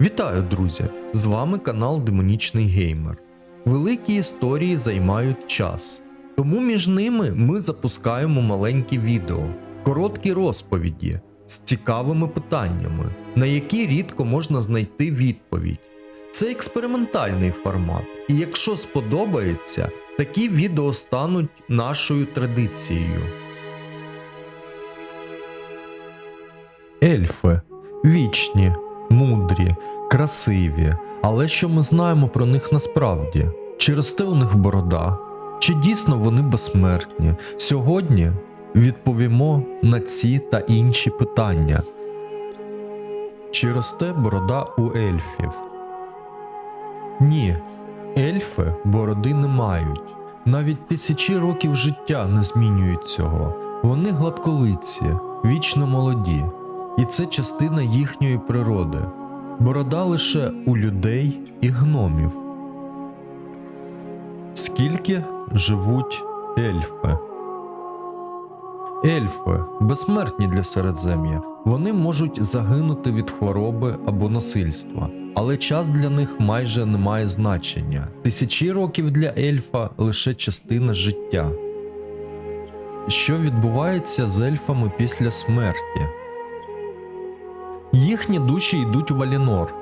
Вітаю, друзі! З вами канал Демонічний Геймер. Великі історії займають час, тому між ними ми запускаємо маленькі відео, короткі розповіді з цікавими питаннями, на які рідко можна знайти відповідь. Це експериментальний формат, і якщо сподобається, такі відео стануть нашою традицією. Ельфи вічні, мудрі, красиві. Але що ми знаємо про них насправді? Чи росте у них борода? Чи дійсно вони безсмертні? Сьогодні відповімо на ці та інші питання. Чи росте борода у ельфів? Ні, ельфи бороди не мають. Навіть тисячі років життя не змінюють цього. Вони гладколиці, вічно молоді, і це частина їхньої природи. Борода лише у людей і гномів. Скільки живуть ельфи? Ельфи безсмертні для середзем'я. Вони можуть загинути від хвороби або насильства, але час для них майже не має значення. Тисячі років для ельфа лише частина життя. Що відбувається з ельфами після смерті? Їхні душі йдуть у Валінор,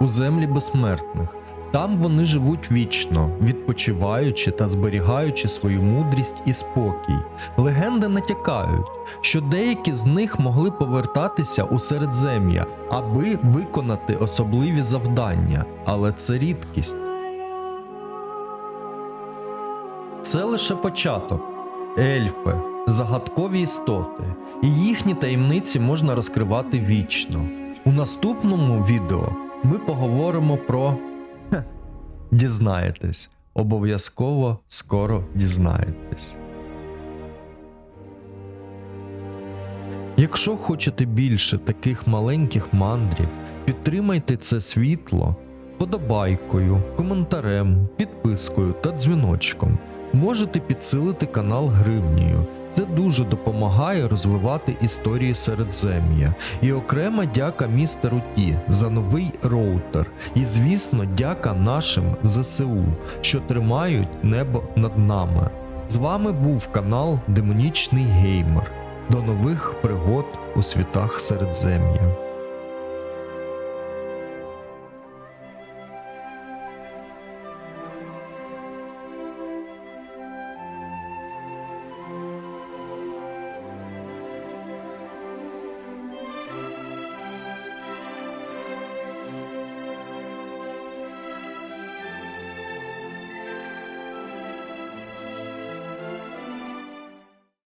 у землі безсмертних. Там вони живуть вічно, відпочиваючи та зберігаючи свою мудрість і спокій. Легенди натякають, що деякі з них могли повертатися у середзем'я, аби виконати особливі завдання, але це рідкість. Це лише початок. Ельфи, загадкові істоти, і їхні таємниці можна розкривати вічно. У наступному відео ми поговоримо про. Хе, дізнаєтесь. Обов'язково скоро дізнаєтесь. Якщо хочете більше таких маленьких мандрів, підтримайте це світло подобайкою, коментарем, підпискою та дзвіночком. Можете підсилити канал гривнею. Це дуже допомагає розвивати історії середзем'я. І окрема дяка містеру Ті за новий роутер. І звісно, дяка нашим ЗСУ, що тримають небо над нами. З вами був канал Демонічний Геймер. До нових пригод у світах Середзем'я.